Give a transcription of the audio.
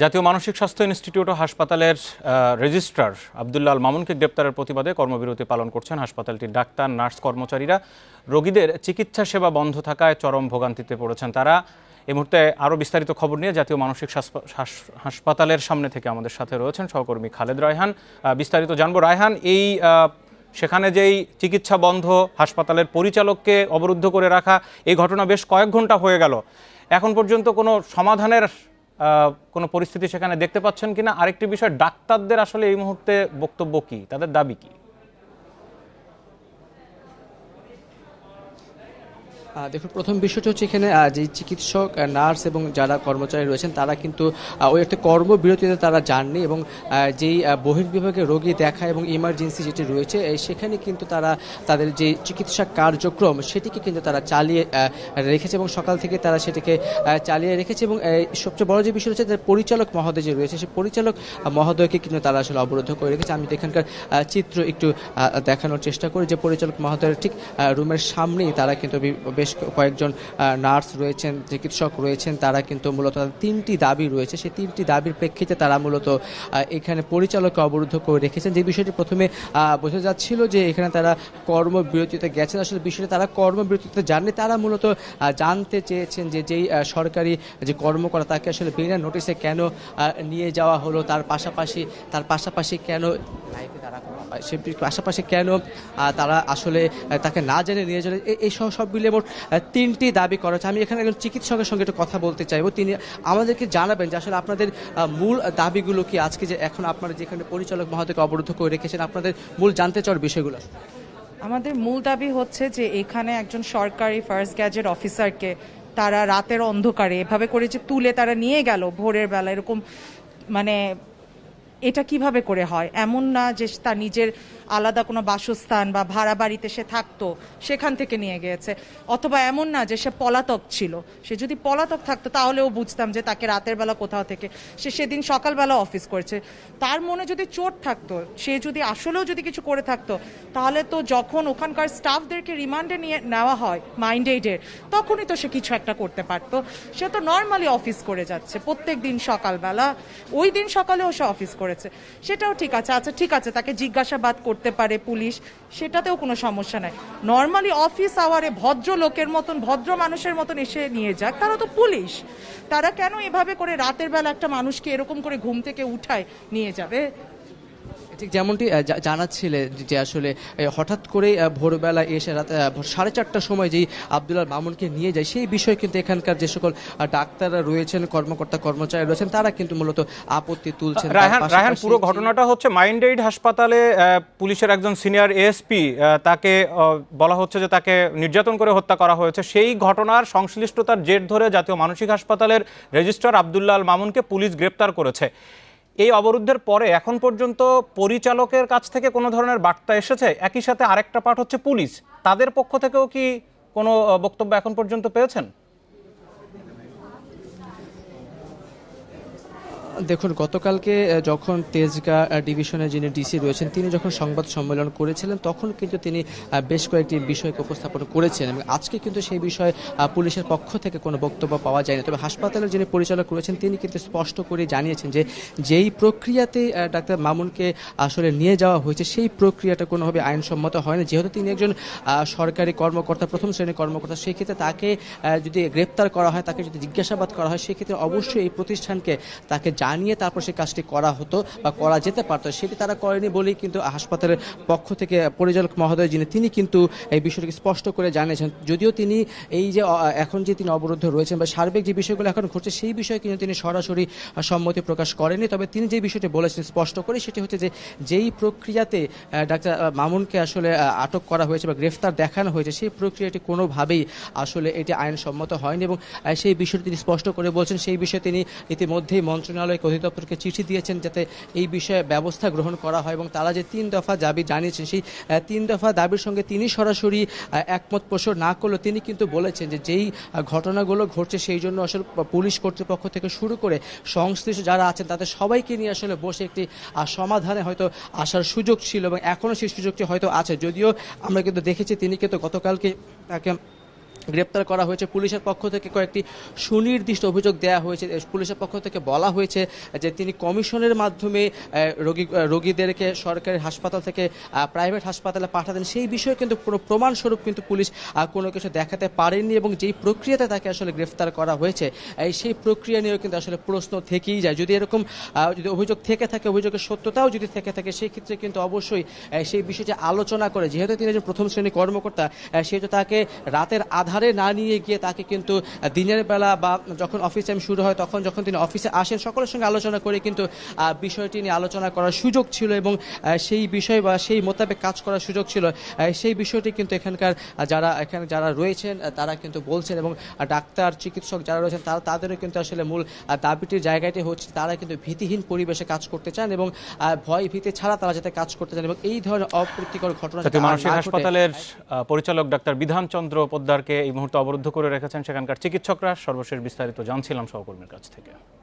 জাতীয় মানসিক স্বাস্থ্য ইনস্টিটিউট ও হাসপাতালের রেজিস্ট্রার আবদুল্লাল মামুনকে গ্রেপ্তারের প্রতিবাদে কর্মবিরতি পালন করছেন হাসপাতালটির ডাক্তার, নার্স, কর্মচারীরা। রোগীদের চিকিৎসা সেবা বন্ধ থাকায় চরম ভোগান্তিতে পড়েছেন তারা। এই মুহূর্তে আরও বিস্তারিত খবর নিয়ে জাতীয় মানসিক হাসপাতালের সামনে থেকে আমাদের সাথে রয়েছেন সহকর্মী খালেদ রায়হান। বিস্তারিত জানব। রায়হান, এই সেখানে যেই চিকিৎসা বন্ধ, হাসপাতালের পরিচালককে অবরুদ্ধ করে রাখা, এই ঘটনা বেশ কয়েক ঘণ্টা হয়ে গেল। এখন পর্যন্ত কোনো সমাধানের কোনো পরিস্থিতি সেখানে দেখতে পাচ্ছেন কিনা? আরেকটি বিষয়, ডাক্তারদের আসলে এই মুহূর্তে বক্তব্য কি? তাদের দাবি কি? দেখুন, প্রথম বিষয়টা হচ্ছে এখানে যে চিকিৎসক নার্স এবং যারা কর্মচারী রয়েছেন, তারা কিন্তু ওই একটা কর্মবিরতিতে তারা যাননি এবং যেই বহির্বিভাগে রোগী দেখা এবং ইমার্জেন্সি যেটি রয়েছে সেখানে কিন্তু তারা তাদের যে চিকিৎসা কার্যক্রম, সেটিকে কিন্তু তারা চালিয়ে রেখেছে এবং সকাল থেকে তারা সেটিকে চালিয়ে রেখেছে এবং সবচেয়ে বড় যে বিষয় হচ্ছে যে পরিচালক মহোদয় যে রয়েছে, সেই পরিচালক মহোদয়কে কিন্তু তারা আসলে অবরুদ্ধ করে রেখেছে। আমি এখানকার চিত্র একটু দেখানোর চেষ্টা করি যে পরিচালক মহোদয়ের ঠিক রুমের সামনেই তারা কিন্তু বেশ কয়েকজন নার্স রয়েছেন, চিকিৎসক রয়েছেন, তারা কিন্তু মূলত তিনটি দাবি রয়েছে। সেই তিনটি দাবির প্রেক্ষিতে তারা মূলত এখানে পরিচালককে অবরুদ্ধ করে রেখেছেন। যে বিষয়টি প্রথমে বোঝা যাচ্ছিল যে এখানে তারা কর্মবিরতিতে গেছেন। আসলে বিষয়টা তারা কর্মবিরতিতে যাননি। তারা মূলত জানতে চেয়েছেন যে যেই সরকারি যে কর্মকর্তা, তাকে আসলে বিনা নোটিশে কেন নিয়ে যাওয়া হলো, তার পাশাপাশি তার পাশাপাশি কেন তারা সে পাশাপাশি কেন তারা আসলে তাকে না জেনে নিয়ে চলে এই- সব মিলে মোট তিনটি দাবি করা হচ্ছে। আমি এখানে একজন চিকিৎসকের সঙ্গে একটু কথা বলতে চাইব। তিনি আমাদেরকে জানাবেন যে আসলে আপনাদের মূল দাবিগুলো কি আজকে যে এখন আপনারা যেখানে পরিচালক মহোদয়কে অবরুদ্ধ করে রেখেছেন, আপনাদের মূল জানতে চাওয়ার বিষয়গুলো? আমাদের মূল দাবি হচ্ছে যে এখানে একজন সরকারি ফার্স্ট গ্যাজেট অফিসারকে তারা রাতের অন্ধকারে এভাবে করে যে তুলে তারা নিয়ে গেল ভোরের বেলা, এরকম মানে এটা কীভাবে করে হয়? এমন না যে তার নিজের আলাদা কোনো বাসস্থান বা ভাড়া বাড়িতে সে থাকতো, সেখান থেকে নিয়ে গিয়েছে। অথবা এমন না যে সে পলাতক ছিল। সে যদি পলাতক থাকতো তাহলেও বুঝতাম যে তাকে রাতের বেলা কোথাও থেকে সে সেদিন সকালবেলা অফিস করেছে। তার মনে যদি চোট থাকতো, সে যদি আসলেও যদি কিছু করে থাকতো, তাহলে তো যখন ওখানকার স্টাফদেরকে রিমান্ডে নিয়ে নেওয়া হয় মাইন্ড এইডের তখনই তো সে কিছু একটা করতে পারতো। সে তো নর্মালি অফিস করে যাচ্ছে প্রত্যেক দিন সকালবেলা। ওই দিন সকালেও সে অফিস করেছে। সেটাও ঠিক আছে। আচ্ছা ঠিক আছে, তাকে জিজ্ঞাসাবাদ করতে পারে পুলিশ, সেটাতেও কোনো সমস্যা নাই। নর্মালি অফিস আওয়ারে ভদ্র লোকের মতন, ভদ্র মানুষের মতন এসে নিয়ে যাক, তারা তো পুলিশ। তারা কেন এভাবে করে রাতের বেলা একটা মানুষকে এরকম করে ঘুম থেকে উঠায় নিয়ে যাবে? ঠিক যেমনটি জানাচ্ছিলে যে আসলে হঠাৎ করে আহ, ভোরবেলা এসে রাত সাড়ে চারটার সময় যেই আবদুল্লাহ মামুনকে নিয়ে যায় সেই বিষয়ে কিন্তু এখানকার যে সকল ডাক্তাররা রয়েছেন কর্মকর্তা কর্মচারী রয়েছেন তারা কিন্তু মূলত আপত্তি তুলছেন রায়হান পুরো ঘটনাটা হচ্ছে মাইন্ড এইড হাসপাতালে পুলিশের একজন সিনিয়র এএসপি তাকে বলা হচ্ছে যে তাকে নির্যাতন করে হত্যা করা হয়েছে। সেই ঘটনার সংশ্লিষ্টতার জের ধরে জাতীয় মানসিক হাসপাতালের রেজিস্ট্রার আবদুল্লাহ আল মামুনকে পুলিশ গ্রেপ্তার করেছে। এই অবরুদ্ধের পরে এখন পর্যন্ত পরিচালকের কাছ থেকে কোনো ধরনের বার্তা এসেছে? একই সাথে আরেকটা পার্ট হচ্ছে পুলিশ। তাদের পক্ষ থেকেও কি কোনো বক্তব্য এখন পর্যন্ত পেয়েছেন? দেখুন, গতকালকে যখন তেজগা ডিভিশনের যিনি ডিসি রয়েছেন, তিনি যখন সংবাদ সম্মেলন করেছিলেন, তখন কিন্তু তিনি বেশ কয়েকটি বিষয়কে উপস্থাপন করেছেন এবং আজকে কিন্তু সেই বিষয়ে পুলিশের পক্ষ থেকে কোনো বক্তব্য পাওয়া যায়নি। তবে হাসপাতালের যিনি পরিচালক রয়েছেন, তিনি কিন্তু স্পষ্ট করে জানিয়েছেন যে, যেই প্রক্রিয়াতে ডাক্তার মামুনকে আসলে নিয়ে যাওয়া হয়েছে, সেই প্রক্রিয়াটা কোনোভাবে আইনসম্মত হয়নি। যেহেতু তিনি একজন সরকারি কর্মকর্তা, প্রথম শ্রেণির কর্মকর্তা সেই ক্ষেত্রে তাকে যদি গ্রেপ্তার করা হয়, তাকে যদি জিজ্ঞাসাবাদ করা হয়, সেক্ষেত্রে অবশ্যই এই প্রতিষ্ঠানকে তাকে জানিয়ে তারপর সেই কাজটি করা হতো বা করা যেতে পারতো, সেটি তারা করেনি বলেই কিন্তু হাসপাতালের পক্ষ থেকে পরিচালক মহোদয় যিনি, তিনি কিন্তু এই বিষয়টিকে স্পষ্ট করে জানিয়েছেন। যদিও তিনি এই যে এখন যে তিনি অবরুদ্ধ রয়েছেন বা সার্বিক যে বিষয়গুলো এখন ঘটছে, সেই বিষয়ে কিন্তু তিনি সরাসরি সম্মতি প্রকাশ করেনি তবে তিনি যে বিষয়টি বলেছেন স্পষ্ট করে, সেটি হচ্ছে যে, যেই প্রক্রিয়াতে ডাক্তার মামুনকে আসলে আটক করা হয়েছে বা গ্রেফতার দেখানো হয়েছে, সেই প্রক্রিয়াটি কোনোভাবেই আসলে এটি আইনসম্মত হয়নি এবং সেই বিষয়টি তিনি স্পষ্ট করে বলছেন। সেই বিষয়ে তিনি ইতিমধ্যেই মন্ত্রণালয়কে অধিদপ্তরকে চিঠি দিয়েছেন যাতে এই বিষয়ে ব্যবস্থা গ্রহণ করা হয় এবং তারা যে তিন দফা দাবি জানিয়েছেন, সেই তিন দফা দাবির সঙ্গে তিনি সরাসরি একমত পোষণ না করলেও তিনি কিন্তু বলেছেন যে যেই ঘটনাগুলো ঘটছে সেই জন্য আসলে পুলিশ কর্তৃপক্ষ থেকে শুরু করে সংশ্লিষ্ট যারা আছেন তাদের সবাইকে নিয়ে আসলে বসে একটি সমাধানে হয়তো আসার সুযোগ ছিল এবং এখনও সেই সুযোগটি হয়তো আছে। যদিও আমরা কিন্তু দেখেছি তিনি কিন্তু গতকালকে তাকে গ্রেপ্তার করা হয়েছে। পুলিশের পক্ষ থেকে কয়েকটি সুনির্দিষ্ট অভিযোগ দেওয়া হয়েছে। পুলিশের পক্ষ থেকে বলা হয়েছে যে তিনি কমিশনের মাধ্যমে রোগী রোগীদেরকে সরকারি হাসপাতাল থেকে প্রাইভেট হাসপাতালে পাঠাতেন। সেই বিষয়ে কিন্তু কোনো প্রমাণস্বরূপ কিন্তু পুলিশ কোনো কিছু দেখাতে পারেনি এবং যেই প্রক্রিয়াতে তাকে আসলে গ্রেফতার করা হয়েছে সেই প্রক্রিয়া নিয়েও কিন্তু আসলে প্রশ্ন থেকেই যায়। যদি এরকম যদি অভিযোগ থেকে থাকে, অভিযোগের সত্যতাও যদি থেকে থাকে, সেই ক্ষেত্রে কিন্তু অবশ্যই সেই বিষয়টি আলোচনা করে, যেহেতু তিনি একজন প্রথম শ্রেণি কর্মকর্তা সেহেতু তাকে রাতের আধারে না নিয়ে গিয়ে তাকে কিন্তু দিনের বেলা বা যখন অফিস টাইম শুরু হয় তখন যখন তিনি অফিসে আসেন সকলের সঙ্গে আলোচনা করে কিন্তু বিষয়টি নিয়ে আলোচনা করার সুযোগ ছিল এবং সেই বিষয় বা সেই মোতাবেক কাজ করার সুযোগ ছিল। সেই বিষয়টি কিন্তু এখানকার যারা এখানে যারা রয়েছেন তারা কিন্তু বলছেন এবং ডাক্তার চিকিৎসক যারা রয়েছেন তারা তাদেরও কিন্তু আসলে মূল দাবিটির জায়গাটি হচ্ছে তারা কিন্তু ভীতিহীন পরিবেশে কাজ করতে চান এবং ভয় ভীতি ছাড়া তারা যাতে কাজ করতে চান এবং এই ধরনের অপ্রীতিকর ঘটনা মানসিক হাসপাতালের পরিচালক ডাক্তার বিধানচন্দ্র পোদ্দারকে এই মুহূর্তে অবরুদ্ধ করে রেখেছেন সেখানকার চিকিৎসকরা। সর্বশেষ বিস্তারিত জানছিলাম সহকর্মীর কাছ থেকে।